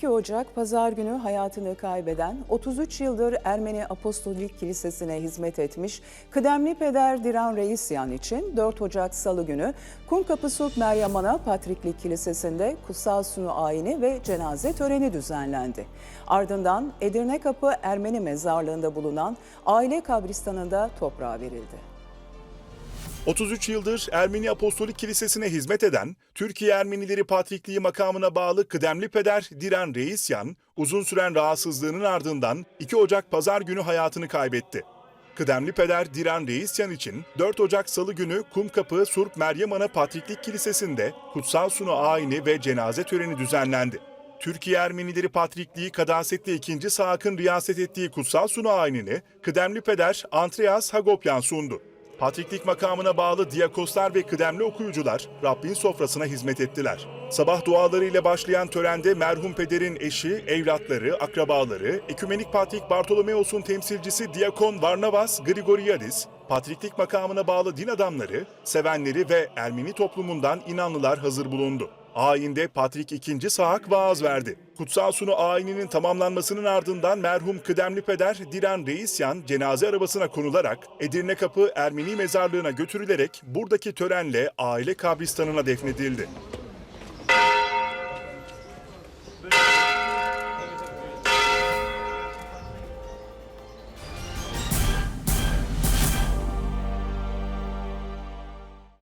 12 Ocak Pazar günü hayatını kaybeden 33 yıldır Ermeni Apostolik Kilisesi'ne hizmet etmiş kıdemli peder Diran Reisyan için 4 Ocak Salı günü Kumkapı Sulp Meryem Ana Patriklik Kilisesi'nde kutsal sunu ayini ve cenaze töreni düzenlendi. Ardından Edirne Kapı Ermeni Mezarlığı'nda bulunan aile kabristanında toprağa verildi. 33 yıldır Ermeni Apostolik Kilisesi'ne hizmet eden, Türkiye Ermenileri Patrikliği makamına bağlı kıdemli peder Diren Reisyan, uzun süren rahatsızlığının ardından 2 Ocak pazar günü hayatını kaybetti. Kıdemli peder Diren Reisyan için 4 Ocak Salı günü Kumkapı Surp Meryem Ana Patriklik Kilisesi'nde kutsal sunu ayini ve cenaze töreni düzenlendi. Türkiye Ermenileri Patrikliği Kadasetli 2. Saak'ın riyaset ettiği kutsal sunu ayinini kıdemli peder Andreas Hagopyan sundu. Patriklik makamına bağlı diyakoslar ve kıdemli okuyucular Rabbin sofrasına hizmet ettiler. Sabah dualarıyla başlayan törende merhum pederin eşi, evlatları, akrabaları, Ekümenik Patrik Bartolomeos'un temsilcisi Diyakon Varnavas Grigoriadis, Patriklik makamına bağlı din adamları, sevenleri ve Ermeni toplumundan inanlılar hazır bulundu. Ayinde Patrik II. Saak vaaz verdi. Kutsal sunu ayininin tamamlanmasının ardından merhum kıdemli peder Diren Reisyan cenaze arabasına konularak Edirne Kapı Ermeni mezarlığına götürülerek buradaki törenle aile kabristanına defnedildi.